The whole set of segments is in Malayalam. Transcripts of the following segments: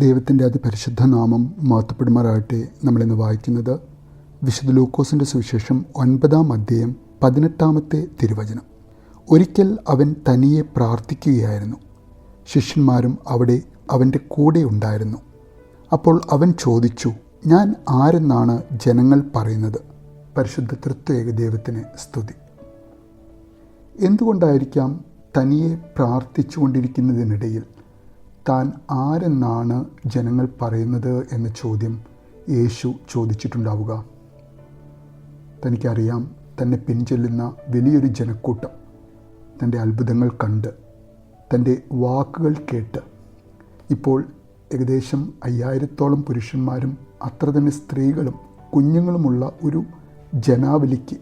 ദൈവത്തിന്റെ അതിപരിശുദ്ധ നാമം മാത്തപ്പെടുമാറാകട്ടെ നമ്മളിന്ന് വായിക്കുന്നത് വിശുദ്ധ ലൂക്കോസിന്റെ സുവിശേഷം ഒൻപതാം അധ്യായം പതിനെട്ടാമത്തെ തിരുവചനം. ഒരിക്കൽ അവൻ തനിയെ പ്രാർത്ഥിക്കുകയായിരുന്നു. ശിഷ്യന്മാരും അവിടെ അവന്റെ കൂടെ ഉണ്ടായിരുന്നു. അപ്പോൾ അവൻ ചോദിച്ചു ഞാൻ ആരെന്നാണ് ജനങ്ങൾ പറയുന്നത്? പരിശുദ്ധ തൃത്വേക ദൈവത്തിന് സ്തുതി. എന്തുകൊണ്ടായിരിക്കാം തനിയെ പ്രാർത്ഥിച്ചുകൊണ്ടിരിക്കുന്നതിനിടയിൽ താൻ ആരെന്നാണ് ജനങ്ങൾ പറയുന്നത് എന്ന ചോദ്യം യേശു ചോദിച്ചിട്ടുണ്ടാവുക. തനിക്കറിയാം തന്നെ പിൻചെല്ലുന്ന വലിയൊരു ജനക്കൂട്ടം തന്റെ അത്ഭുതങ്ങൾ കണ്ട് തന്റെ വാക്കുകൾ കേട്ട്. ഇപ്പോൾ ഏകദേശം അയ്യായിരത്തോളം പുരുഷന്മാരും അത്ര തന്നെ സ്ത്രീകളും കുഞ്ഞുങ്ങളുമുള്ള ഒരു ജനാവലിക്ക്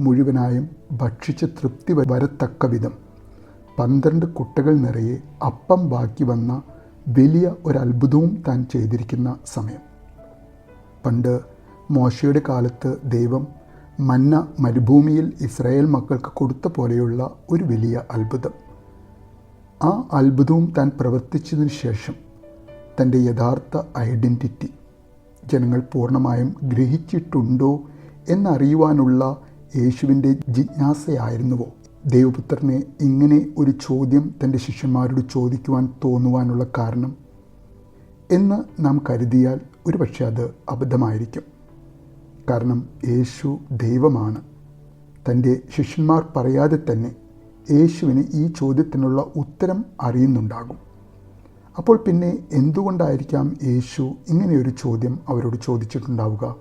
മുഴുവനായും ഭക്ഷിച്ച് തൃപ്തി വരത്തക്ക വിധം പന്ത്രണ്ട് കുട്ടകൾ നിറയെ അപ്പം ബാക്കി വന്ന വലിയ ഒരത്ഭുതവും താൻ ചെയ്തിരിക്കുന്ന സമയം. പണ്ട് മോശയുടെ കാലത്ത് ദൈവം മന്ന മരുഭൂമിയിൽ ഇസ്രായേൽ മക്കൾക്ക് കൊടുത്ത പോലെയുള്ള ഒരു വലിയ അത്ഭുതം. ആ അത്ഭുതവും താൻ പ്രവർത്തിച്ചതിനു ശേഷം തന്റെ യഥാർത്ഥ ഐഡന്റിറ്റി ജനങ്ങൾ പൂർണമായും ഗ്രഹിച്ചിട്ടുണ്ടോ എന്നറിയുവാനുള്ള യേശുവിന്റെ ജിജ്ഞാസയായിരുന്നുവോ? ദൈവപുത്രനെ ഇങ്ങനെ ഒരു ചോദ്യം തന്റെ ശിഷ്യന്മാരോട് ചോദിക്കുവാൻ തോന്നുവാനുള്ള കാരണം എന്ന് നാം കരുതിയാൽ ഒരുപക്ഷെ അത് അബദ്ധമായിരിക്കും. കാരണം യേശു ദൈവമാണ്. തന്റെ ശിഷ്യന്മാർ പറയാതെ തന്നെ യേശുവിന് ഈ ചോദ്യത്തിനുള്ള ഉത്തരം അറിയുന്നുണ്ടാകും. അപ്പോൾ പിന്നെ എന്തുകൊണ്ടായിരിക്കാം യേശു ഇങ്ങനെയൊരു ചോദ്യം അവരോട് ചോദിച്ചിട്ടുണ്ടാവുക?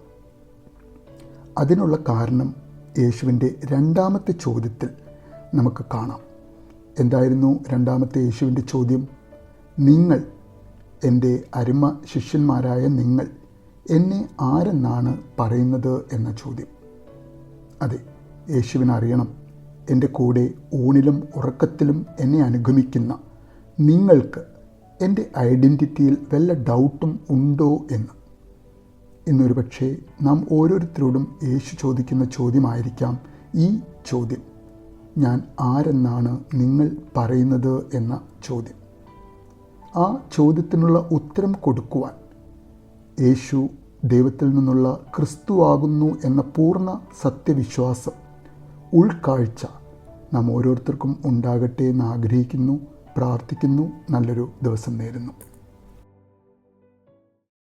അതിനുള്ള കാരണം യേശുവിന്റെ രണ്ടാമത്തെ ചോദ്യത്തിൽ നമുക്ക് കാണാം. എന്തായിരുന്നു രണ്ടാമത്തെ യേശുവിന്റെ ചോദ്യം? നിങ്ങൾ എന്റെ അരുമ ശിഷ്യന്മാരായ നിങ്ങൾ എന്നെ ആരെന്നാണ് പറയുന്നത് എന്ന ചോദ്യം. അതെ യേശുവിനറിയണം എന്റെ കൂടെ ഊണിലും ഉറക്കത്തിലും എന്നെ അനുഗമിക്കുന്ന നിങ്ങൾക്ക് എന്റെ ഐഡന്റിറ്റിയിൽ വല്ല ഡൗട്ടും ഉണ്ടോ എന്ന്. ഇന്നൊരു പക്ഷേ നാം ഓരോരുത്തരോടും യേശു ചോദിക്കുന്ന ചോദ്യമായിരിക്കാം ഈ ചോദ്യം. ഞാൻ ആരെന്നാണ് നിങ്ങൾ പറയുന്നത് എന്ന ചോദ്യം. ആ ചോദ്യത്തിനുള്ള ഉത്തരം കൊടുക്കുവാൻ യേശു ദൈവത്തിൽ നിന്നുള്ള ക്രിസ്തുവാകുന്നു എന്ന പൂർണ സത്യവിശ്വാസം ഉൾക്കാഴ്ച നാം ഓരോരുത്തർക്കും ഉണ്ടാകട്ടെ എന്ന് ആഗ്രഹിക്കുന്നു പ്രാർത്ഥിക്കുന്നു നല്ലൊരു ദിവസം നേരുന്നു.